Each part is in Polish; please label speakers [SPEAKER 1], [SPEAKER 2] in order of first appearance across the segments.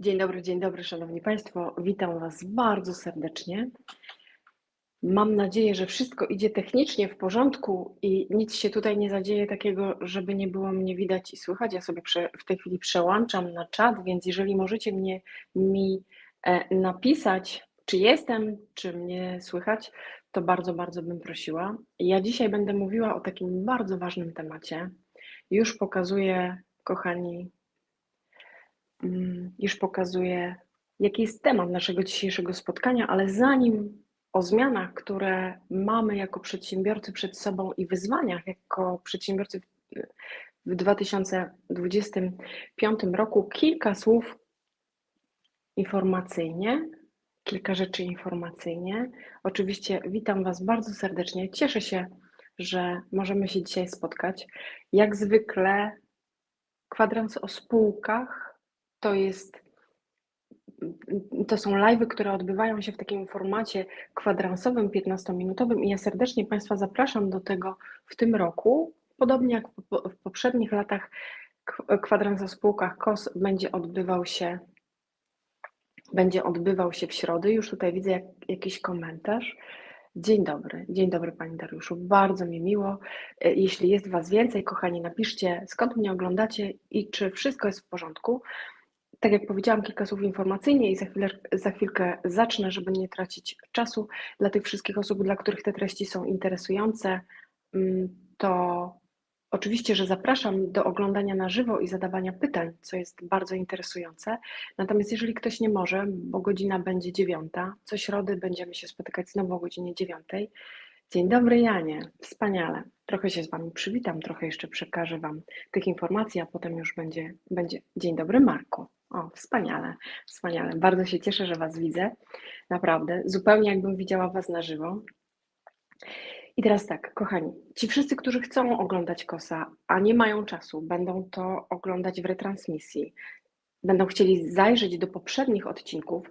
[SPEAKER 1] Dzień dobry, dzień dobry, Szanowni Państwo. Witam Was bardzo serdecznie. Mam nadzieję, że wszystko idzie technicznie w porządku i nic się tutaj nie zadzieje takiego, żeby nie było mnie widać i słychać. Ja sobie w tej chwili przełączam na czat, więc jeżeli możecie mnie mi e, napisać, czy jestem, czy mnie słychać, to bardzo, bardzo bym prosiła. Ja dzisiaj będę mówiła o takim bardzo ważnym temacie. Już pokazuję, kochani, już pokazuje, jaki jest temat naszego dzisiejszego spotkania, ale zanim o zmianach, które mamy jako przedsiębiorcy przed sobą i wyzwaniach jako przedsiębiorcy w 2025 roku, kilka słów informacyjnie, kilka rzeczy informacyjnie. Oczywiście witam Was bardzo serdecznie. Cieszę się, że możemy się dzisiaj spotkać. Jak zwykle kwadrans o spółkach to jest to są live'y, które odbywają się w takim formacie kwadransowym, 15-minutowym i ja serdecznie Państwa zapraszam do tego w tym roku. Podobnie jak w poprzednich latach kwadrans o spółkach KOS będzie odbywał się będzie odbywał się w środę. Już tutaj widzę jak, jakiś komentarz. Dzień dobry, dzień dobry Pani Dariuszu, bardzo mi miło. Jeśli jest Was więcej, kochani, napiszcie skąd mnie oglądacie i czy wszystko jest w porządku tak jak powiedziałam, kilka słów informacyjnie i za, chwilę, za chwilkę zacznę, żeby nie tracić czasu. Dla tych wszystkich osób, dla których te treści są interesujące, mm, to oczywiście, że zapraszam do oglądania na żywo i zadawania pytań, co jest bardzo interesujące. Natomiast jeżeli ktoś nie może, bo godzina będzie dziewiąta, co środy będziemy się spotykać znowu o godzinie dziewiątej. Dzień dobry Janie, wspaniale. Trochę się z Wami przywitam, trochę jeszcze przekażę Wam tych informacji, a potem już będzie, będzie dzień dobry Marku. O, wspaniale, wspaniale. Bardzo się cieszę, że Was widzę. Naprawdę, zupełnie jakbym widziała Was na żywo. I teraz tak, kochani, ci wszyscy, którzy chcą oglądać Kosa, a nie mają czasu, będą to oglądać w retransmisji, będą chcieli zajrzeć do poprzednich odcinków,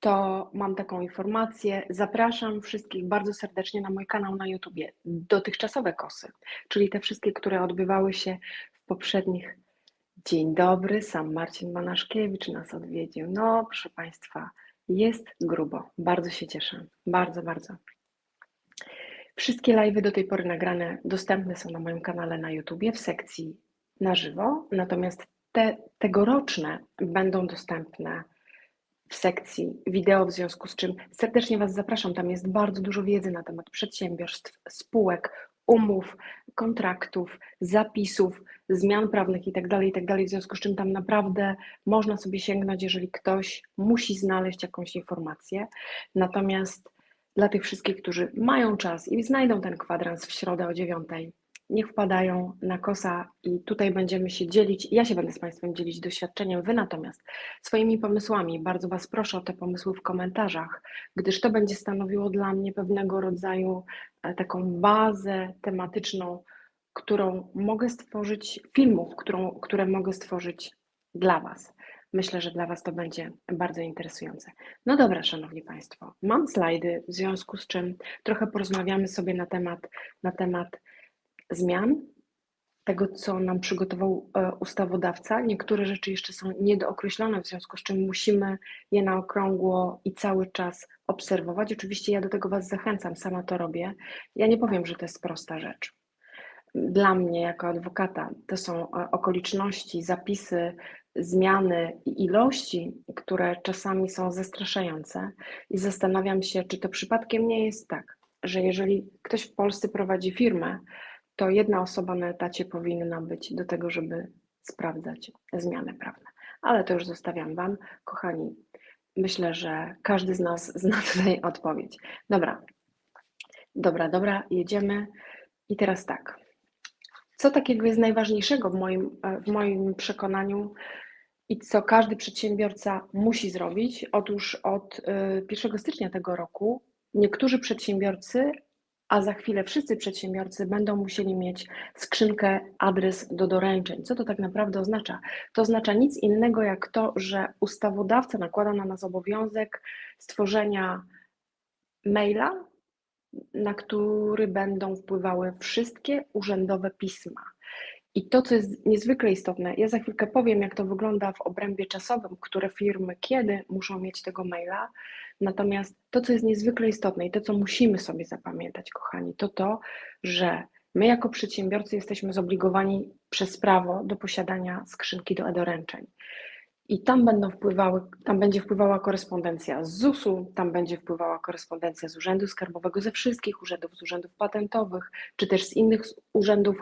[SPEAKER 1] to mam taką informację. Zapraszam wszystkich bardzo serdecznie na mój kanał na YouTubie. Dotychczasowe kosy, czyli te wszystkie, które odbywały się w poprzednich Dzień dobry, sam Marcin Manaszkiewicz nas odwiedził. No, proszę Państwa, jest grubo. Bardzo się cieszę. Bardzo, bardzo. Wszystkie live'y do tej pory nagrane dostępne są na moim kanale na YouTubie w sekcji na żywo, natomiast te tegoroczne będą dostępne w sekcji wideo, w związku z czym serdecznie Was zapraszam. Tam jest bardzo dużo wiedzy na temat przedsiębiorstw, spółek, umów, kontraktów, zapisów, zmian prawnych itd., tak itd., tak w związku z czym tam naprawdę można sobie sięgnąć, jeżeli ktoś musi znaleźć jakąś informację. Natomiast dla tych wszystkich, którzy mają czas i znajdą ten kwadrans w środę o dziewiątej, niech wpadają na kosa i tutaj będziemy się dzielić. Ja się będę z Państwem dzielić doświadczeniem, Wy natomiast swoimi pomysłami. Bardzo Was proszę o te pomysły w komentarzach, gdyż to będzie stanowiło dla mnie pewnego rodzaju e, taką bazę tematyczną, którą mogę stworzyć, filmów, którą, które mogę stworzyć dla Was. Myślę, że dla Was to będzie bardzo interesujące. No dobra, Szanowni Państwo, mam slajdy, w związku z czym trochę porozmawiamy sobie na temat, na temat zmian, tego, co nam przygotował e, ustawodawca. Niektóre rzeczy jeszcze są niedookreślone, w związku z czym musimy je na okrągło i cały czas obserwować. Oczywiście ja do tego Was zachęcam, sama to robię. Ja nie powiem, że to jest prosta rzecz. Dla mnie, jako adwokata, to są e, okoliczności, zapisy, zmiany i ilości, które czasami są zastraszające, i zastanawiam się, czy to przypadkiem nie jest tak, że jeżeli ktoś w Polsce prowadzi firmę, to jedna osoba na etacie powinna być do tego, żeby sprawdzać zmiany prawne. Ale to już zostawiam Wam, kochani. Myślę, że każdy z nas zna tutaj odpowiedź. Dobra, dobra, dobra, jedziemy. I teraz tak. Co takiego jest najważniejszego w moim, w moim przekonaniu i co każdy przedsiębiorca musi zrobić? Otóż od 1 y, stycznia tego roku niektórzy przedsiębiorcy a za chwilę wszyscy przedsiębiorcy będą musieli mieć skrzynkę adres do doręczeń. Co to tak naprawdę oznacza? To oznacza nic innego jak to, że ustawodawca nakłada na nas obowiązek stworzenia maila, na który będą wpływały wszystkie urzędowe pisma. I to, co jest niezwykle istotne, ja za chwilkę powiem, jak to wygląda w obrębie czasowym, które firmy kiedy muszą mieć tego maila. Natomiast to, co jest niezwykle istotne i to, co musimy sobie zapamiętać, kochani, to to, że my jako przedsiębiorcy jesteśmy zobligowani przez prawo do posiadania skrzynki do e-doręczeń. I tam będą wpływały, tam będzie wpływała korespondencja z ZUS-u, tam będzie wpływała korespondencja z Urzędu Skarbowego, ze wszystkich urzędów, z urzędów patentowych, czy też z innych urzędów,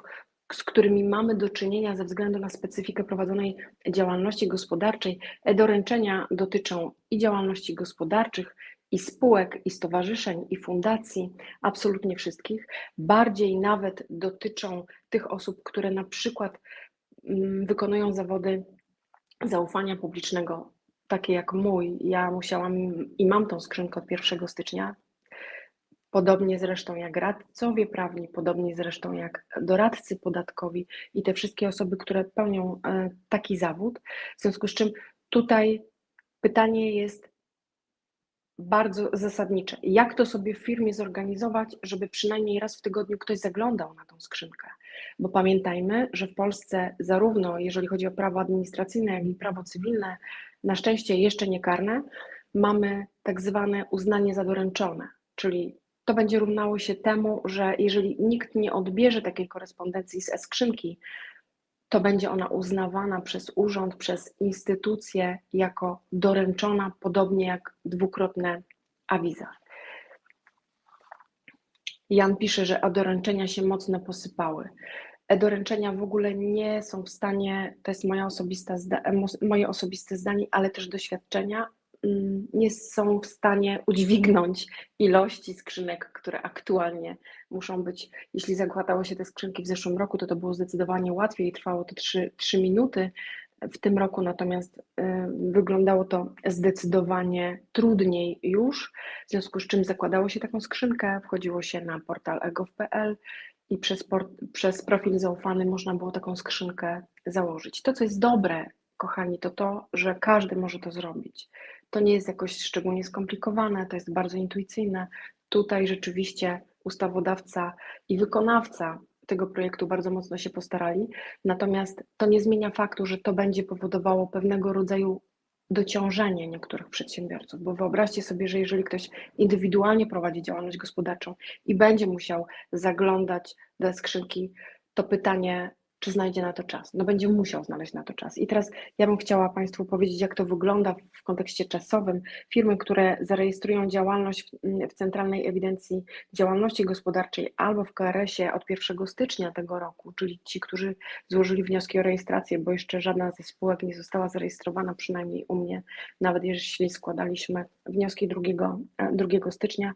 [SPEAKER 1] z którymi mamy do czynienia ze względu na specyfikę prowadzonej działalności gospodarczej. E-doręczenia dotyczą i działalności gospodarczych, i spółek, i stowarzyszeń, i fundacji, absolutnie wszystkich. Bardziej nawet dotyczą tych osób, które na przykład mm, wykonują zawody zaufania publicznego, takie jak mój. Ja musiałam i mam tą skrzynkę od 1 stycznia, podobnie zresztą jak radcowie prawni, podobnie zresztą jak doradcy podatkowi i te wszystkie osoby, które pełnią e, taki zawód. W związku z czym tutaj pytanie jest bardzo zasadnicze. Jak to sobie w firmie zorganizować, żeby przynajmniej raz w tygodniu ktoś zaglądał na tą skrzynkę? Bo pamiętajmy, że w Polsce zarówno jeżeli chodzi o prawo administracyjne, jak i prawo cywilne, na szczęście jeszcze nie karne, mamy tak zwane uznanie za doręczone, czyli to będzie równało się temu, że jeżeli nikt nie odbierze takiej korespondencji z e-skrzynki, to będzie ona uznawana przez urząd, przez instytucje jako doręczona, podobnie jak dwukrotne awiza. Jan pisze, że e-doręczenia się mocno posypały. E-doręczenia w ogóle nie są w stanie, to jest moja osobista, moje osobiste zdanie, ale też doświadczenia, nie są w stanie udźwignąć ilości skrzynek, które aktualnie muszą być. Jeśli zakładało się te skrzynki w zeszłym roku, to to było zdecydowanie łatwiej, trwało to 3, 3 minuty. W tym roku natomiast y, wyglądało to zdecydowanie trudniej już, w związku z czym zakładało się taką skrzynkę, wchodziło się na portal egov.pl i przez, przez profil zaufany można było taką skrzynkę założyć. To, co jest dobre, kochani, to to, że każdy może to zrobić. To nie jest jakoś szczególnie skomplikowane, to jest bardzo intuicyjne. Tutaj rzeczywiście ustawodawca i wykonawca tego projektu bardzo mocno się postarali, natomiast to nie zmienia faktu, że to będzie powodowało pewnego rodzaju dociążenie niektórych przedsiębiorców, bo wyobraźcie sobie, że jeżeli ktoś indywidualnie prowadzi działalność gospodarczą i będzie musiał zaglądać do skrzynki, to pytanie, czy znajdzie na to czas. No będzie musiał znaleźć na to czas. I teraz ja bym chciała Państwu powiedzieć, jak to wygląda w kontekście czasowym. Firmy, które zarejestrują działalność w, w Centralnej Ewidencji Działalności Gospodarczej albo w KRS-ie od 1 stycznia tego roku, czyli ci, którzy złożyli wnioski o rejestrację, bo jeszcze żadna ze spółek nie została zarejestrowana, przynajmniej u mnie, nawet jeśli składaliśmy wnioski 2, 2 stycznia,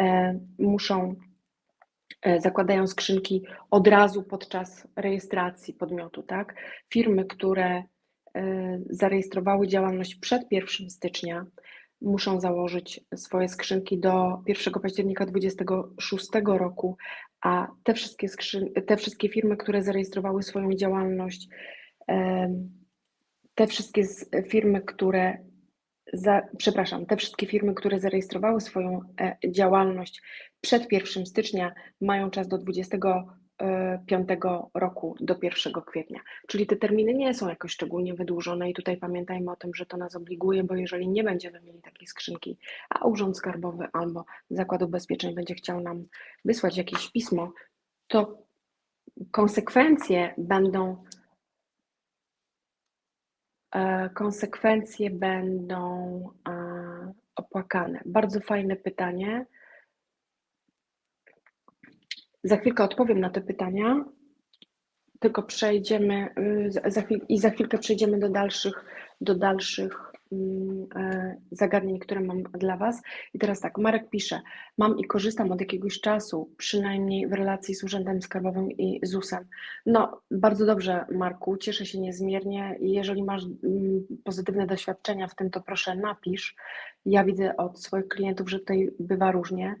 [SPEAKER 1] e, muszą E, zakładają skrzynki od razu podczas rejestracji podmiotu, tak? Firmy, które e, zarejestrowały działalność przed 1 stycznia, muszą założyć swoje skrzynki do 1 października 2026 roku, a te wszystkie, skrzyn- te wszystkie firmy, które zarejestrowały swoją działalność, te wszystkie firmy, które za, przepraszam, te wszystkie firmy, które zarejestrowały swoją e, działalność przed 1 stycznia, mają czas do 25 roku, do 1 kwietnia. Czyli te terminy nie są jakoś szczególnie wydłużone i tutaj pamiętajmy o tym, że to nas obliguje, bo jeżeli nie będziemy mieli takiej skrzynki, a Urząd Skarbowy albo Zakład Ubezpieczeń będzie chciał nam wysłać jakieś pismo, to konsekwencje będą E, konsekwencje będą e, opłakane? Bardzo fajne pytanie. Za chwilkę odpowiem na te pytania, tylko przejdziemy y, za chwil, i za chwilkę przejdziemy do dalszych, do dalszych e, zagadnień, które mam dla Was. I teraz tak, Marek pisze, mam i korzystam od jakiegoś czasu, przynajmniej w relacji z Urzędem Skarbowym i ZUS-em. No, bardzo dobrze, Marku, cieszę się niezmiernie. Jeżeli masz mm, pozytywne doświadczenia w tym, to proszę napisz. Ja widzę od swoich klientów, że tutaj bywa różnie.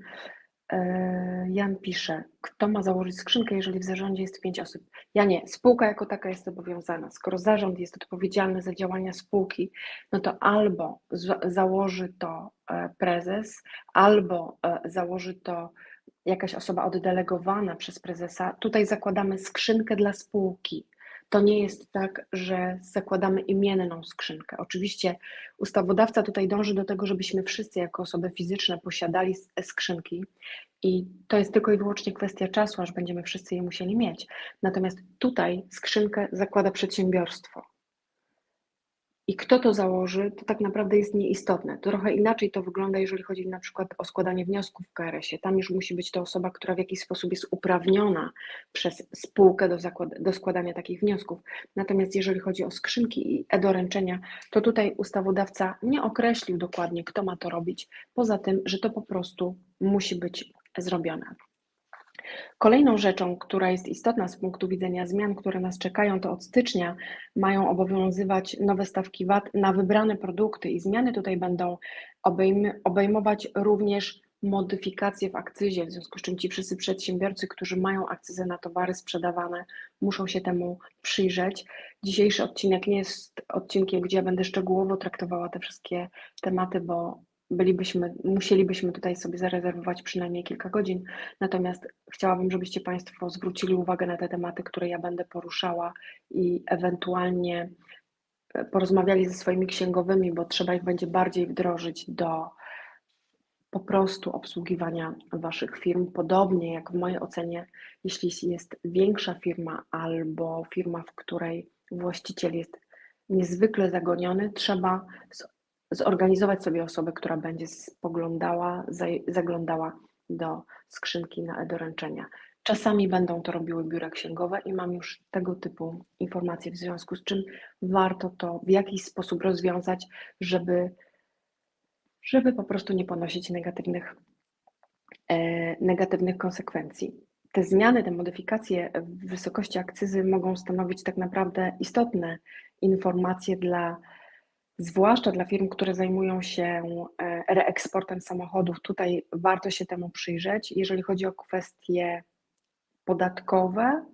[SPEAKER 1] E, Jan pisze, kto ma założyć skrzynkę, jeżeli w zarządzie jest pięć osób? Ja nie, spółka jako taka jest zobowiązana. Skoro zarząd jest odpowiedzialny za działania spółki, no to albo założy to e, prezes, albo e, założy to jakaś osoba oddelegowana przez prezesa. Tutaj zakładamy skrzynkę dla spółki. To nie jest tak, że zakładamy imienną skrzynkę. Oczywiście ustawodawca tutaj dąży do tego, żebyśmy wszyscy jako osoby fizyczne posiadali skrzynki i to jest tylko i wyłącznie kwestia czasu, aż będziemy wszyscy je musieli mieć. Natomiast tutaj skrzynkę zakłada przedsiębiorstwo. I kto to założy, to tak naprawdę jest nieistotne. Trochę inaczej to wygląda, jeżeli chodzi na przykład o składanie wniosków w KRS-ie. Tam już musi być to osoba, która w jakiś sposób jest uprawniona przez spółkę do, do składania takich wniosków. Natomiast jeżeli chodzi o skrzynki i e-doręczenia, to tutaj ustawodawca nie określił dokładnie, kto ma to robić, poza tym, że to po prostu musi być zrobione. Kolejną rzeczą, która jest istotna z punktu widzenia zmian, które nas czekają, to od stycznia mają obowiązywać nowe stawki VAT na wybrane produkty i zmiany tutaj będą obejmować również modyfikacje w akcyzie, w związku z czym ci wszyscy przedsiębiorcy, którzy mają akcyzę na towary sprzedawane, muszą się temu przyjrzeć. Dzisiejszy odcinek nie jest odcinkiem, gdzie ja będę szczegółowo traktowała te wszystkie tematy, bo bylibyśmy, musielibyśmy tutaj sobie zarezerwować przynajmniej kilka godzin. Natomiast chciałabym, żebyście Państwo zwrócili uwagę na te tematy, które ja będę poruszała i ewentualnie e, porozmawiali ze swoimi księgowymi, bo trzeba ich będzie bardziej wdrożyć do po prostu obsługiwania Waszych firm. Podobnie jak w mojej ocenie, jeśli jest większa firma albo firma, w której właściciel jest niezwykle zagoniony, trzeba zorganizować sobie osobę, która będzie spoglądała, zaglądała do skrzynki na e-doręczenia. Czasami będą to robiły biura księgowe i mam już tego typu informacje, w związku z czym warto to w jakiś sposób rozwiązać, żeby, żeby po prostu nie ponosić negatywnych, e, negatywnych konsekwencji. Te zmiany, te modyfikacje w wysokości akcyzy mogą stanowić tak naprawdę istotne informacje dla zwłaszcza dla firm, które zajmują się e, reeksportem samochodów, tutaj warto się temu przyjrzeć. Jeżeli chodzi o kwestie podatkowe,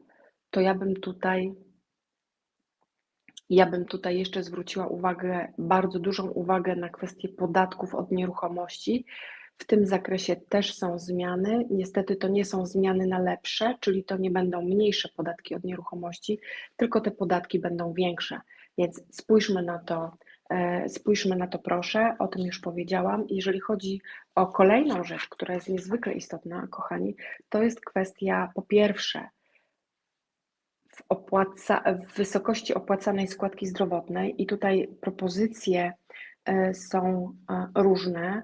[SPEAKER 1] to ja bym tutaj ja bym tutaj jeszcze zwróciła uwagę, bardzo dużą uwagę na kwestię podatków od nieruchomości. W tym zakresie też są zmiany. Niestety to nie są zmiany na lepsze, czyli to nie będą mniejsze podatki od nieruchomości, tylko te podatki będą większe. Więc spójrzmy na to spójrzmy na to proszę, o tym już powiedziałam. Jeżeli chodzi o kolejną rzecz, która jest niezwykle istotna, kochani, to jest kwestia po pierwsze w, opłaca, w wysokości opłacanej składki zdrowotnej i tutaj propozycje e, są e, różne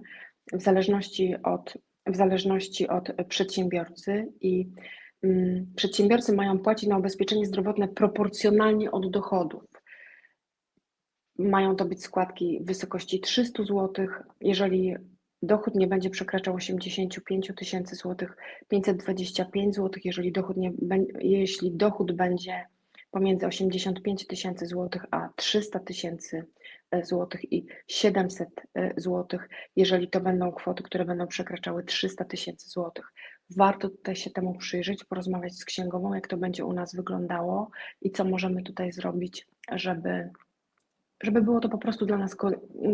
[SPEAKER 1] w zależności od, w zależności od przedsiębiorcy i mm, przedsiębiorcy mają płacić na ubezpieczenie zdrowotne proporcjonalnie od dochodów. Mają to być składki w wysokości 300 zł. Jeżeli dochód nie będzie przekraczał 85 tysięcy złotych, 525 zł. Jeżeli dochód, nie, jeśli dochód będzie pomiędzy 85 tysięcy złotych a 300 tysięcy e, złotych i 700 e, złotych, jeżeli to będą kwoty, które będą przekraczały 300 tysięcy złotych. Warto tutaj się temu przyjrzeć, porozmawiać z księgową, jak to będzie u nas wyglądało i co możemy tutaj zrobić, żeby żeby było to po prostu dla nas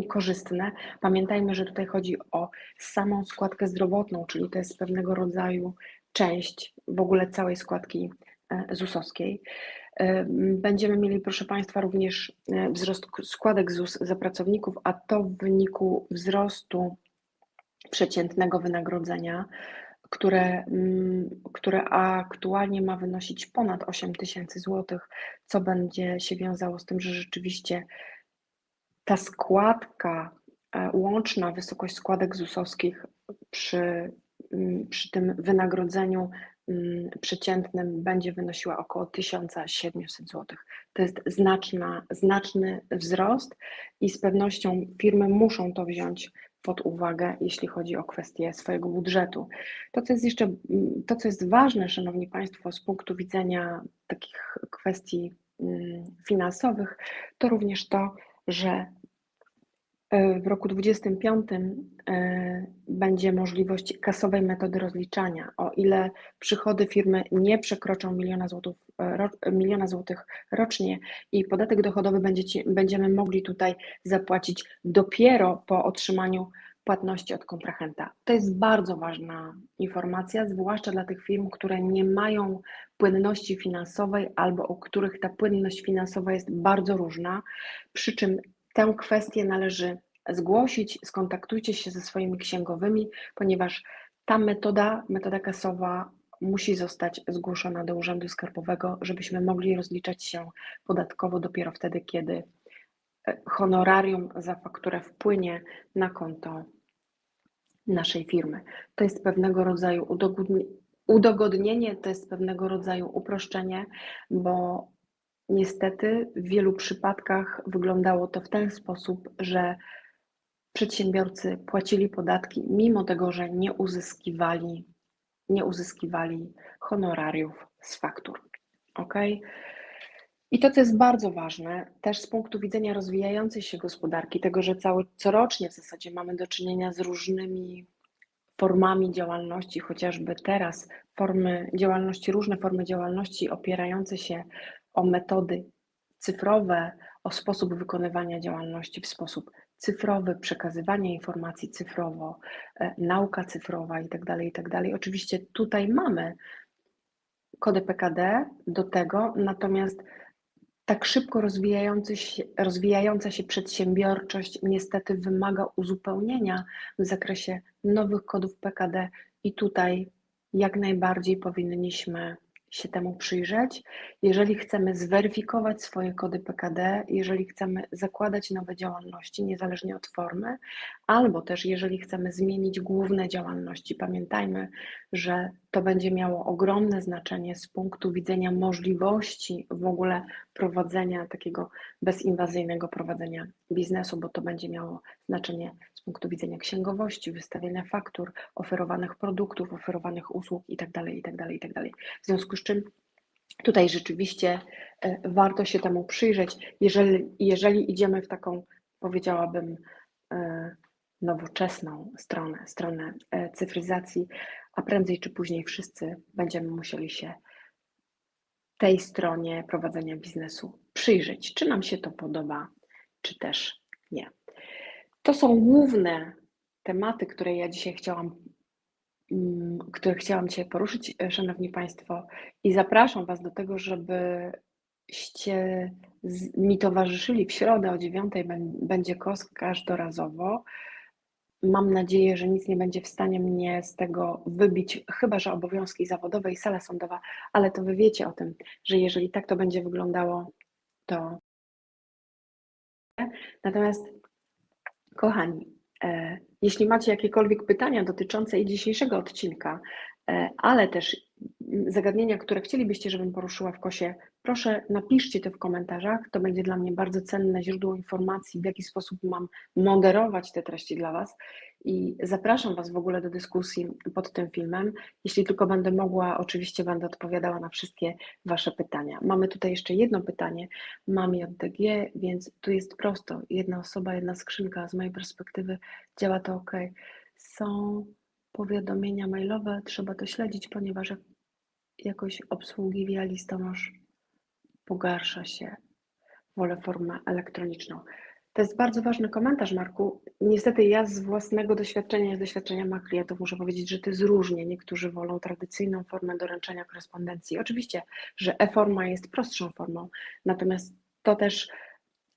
[SPEAKER 1] korzystne. Pamiętajmy, że tutaj chodzi o samą składkę zdrowotną, czyli to jest pewnego rodzaju część w ogóle całej składki e, ZUS-owskiej. E, będziemy mieli, proszę Państwa, również e, wzrost składek ZUS za pracowników, a to w wyniku wzrostu przeciętnego wynagrodzenia, które, mm, które aktualnie ma wynosić ponad 8 tysięcy złotych, co będzie się wiązało z tym, że rzeczywiście ta składka, e, łączna wysokość składek ZUS-owskich przy, mm, przy tym wynagrodzeniu mm, przeciętnym będzie wynosiła około 1700 zł. To jest znaczna, znaczny wzrost i z pewnością firmy muszą to wziąć pod uwagę, jeśli chodzi o kwestię swojego budżetu. To, co jest jeszcze, mm, to, co jest ważne, Szanowni Państwo, z punktu widzenia takich kwestii finansowych, to również to, że w roku 2025 e, będzie możliwość kasowej metody rozliczania. O ile przychody firmy nie przekroczą miliona złotych, e, miliona złotych rocznie i podatek dochodowy będziemy mogli tutaj zapłacić dopiero po otrzymaniu płatności od kontrahenta. To jest bardzo ważna informacja, zwłaszcza dla tych firm, które nie mają płynności finansowej albo u których ta płynność finansowa jest bardzo różna. Przy czym tę kwestię należy zgłosić, skontaktujcie się ze swoimi księgowymi, ponieważ ta metoda, metoda kasowa musi zostać zgłoszona do Urzędu Skarbowego, żebyśmy mogli rozliczać się podatkowo dopiero wtedy, kiedy e, honorarium za fakturę wpłynie na konto naszej firmy. To jest pewnego rodzaju udogodnienie, to jest pewnego rodzaju uproszczenie, bo niestety w wielu przypadkach wyglądało to w ten sposób, że przedsiębiorcy płacili podatki, mimo tego, że nie uzyskiwali, nie uzyskiwali honorariów z faktur. Ok? I to, co jest bardzo ważne, też z punktu widzenia rozwijającej się gospodarki, tego, że cały, corocznie w zasadzie mamy do czynienia z różnymi formami działalności, chociażby teraz formy działalności, różne formy działalności opierające się o metody cyfrowe, o sposób wykonywania działalności w sposób cyfrowy, przekazywanie informacji cyfrowo, e, nauka cyfrowa itd., tak itd. Tak Oczywiście tutaj mamy kody PKD do tego, natomiast tak szybko się, rozwijająca się przedsiębiorczość niestety wymaga uzupełnienia w zakresie nowych kodów PKD i tutaj jak najbardziej powinniśmy się temu przyjrzeć. Jeżeli chcemy zweryfikować swoje kody PKD, jeżeli chcemy zakładać nowe działalności, niezależnie od formy, albo też jeżeli chcemy zmienić główne działalności, pamiętajmy, że to będzie miało ogromne znaczenie z punktu widzenia możliwości w ogóle prowadzenia takiego bezinwazyjnego prowadzenia biznesu, bo to będzie miało znaczenie z punktu widzenia księgowości, wystawiania faktur, oferowanych produktów, oferowanych usług itd., itd., itd. W związku z czym tutaj rzeczywiście e, warto się temu przyjrzeć, jeżeli, jeżeli idziemy w taką, powiedziałabym, e, nowoczesną stronę, stronę e, cyfryzacji, a prędzej czy później wszyscy będziemy musieli się tej stronie prowadzenia biznesu przyjrzeć, czy nam się to podoba, czy też nie. To są główne tematy, które ja dzisiaj chciałam, mm, które chciałam dzisiaj poruszyć, e, Szanowni Państwo, i zapraszam Was do tego, żebyście mi towarzyszyli w środę o 9 będzie KOS każdorazowo. Mam nadzieję, że nic nie będzie w stanie mnie z tego wybić, chyba że obowiązki zawodowe i sala sądowa, ale to Wy wiecie o tym, że jeżeli tak to będzie wyglądało, to. Natomiast, kochani, e, jeśli macie jakiekolwiek pytania dotyczące dzisiejszego odcinka, e, ale też zagadnienia, które chcielibyście, żebym poruszyła w kosie, proszę napiszcie to w komentarzach. To będzie dla mnie bardzo cenne źródło informacji, w jaki sposób mam moderować te treści dla Was. I zapraszam Was w ogóle do dyskusji pod tym filmem. Jeśli tylko będę mogła, oczywiście będę odpowiadała na wszystkie Wasze pytania. Mamy tutaj jeszcze jedno pytanie. Mam JDG, więc tu jest prosto. Jedna osoba, jedna skrzynka. Z mojej perspektywy działa to ok. Są powiadomienia mailowe, trzeba to śledzić, ponieważ jakość obsługi via listonosz pogarsza się. Wolę formę elektroniczną. To jest bardzo ważny komentarz, Marku. Niestety ja z własnego doświadczenia, z doświadczenia ma klientów muszę powiedzieć, że to jest różnie. Niektórzy wolą tradycyjną formę doręczenia korespondencji. Oczywiście, że e-forma jest prostszą formą, natomiast to też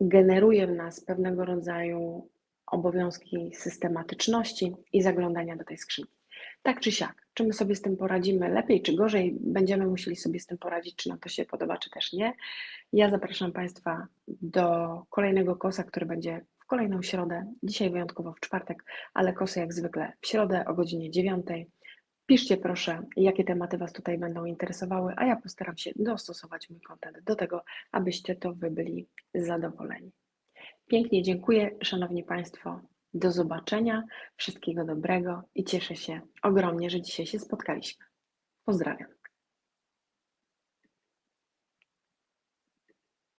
[SPEAKER 1] generuje w nas pewnego rodzaju obowiązki systematyczności i zaglądania do tej skrzynki. Tak czy siak, czy my sobie z tym poradzimy lepiej czy gorzej, będziemy musieli sobie z tym poradzić, czy nam to się podoba, czy też nie. Ja zapraszam Państwa do kolejnego kosa, który będzie w kolejną środę, dzisiaj wyjątkowo w czwartek, ale kosy jak zwykle w środę o godzinie 9. Piszcie proszę, jakie tematy Was tutaj będą interesowały, a ja postaram się dostosować mój kontent do tego, abyście to Wy byli zadowoleni. Pięknie dziękuję, Szanowni Państwo. Do zobaczenia, wszystkiego dobrego i cieszę się ogromnie, że dzisiaj się spotkaliśmy. Pozdrawiam.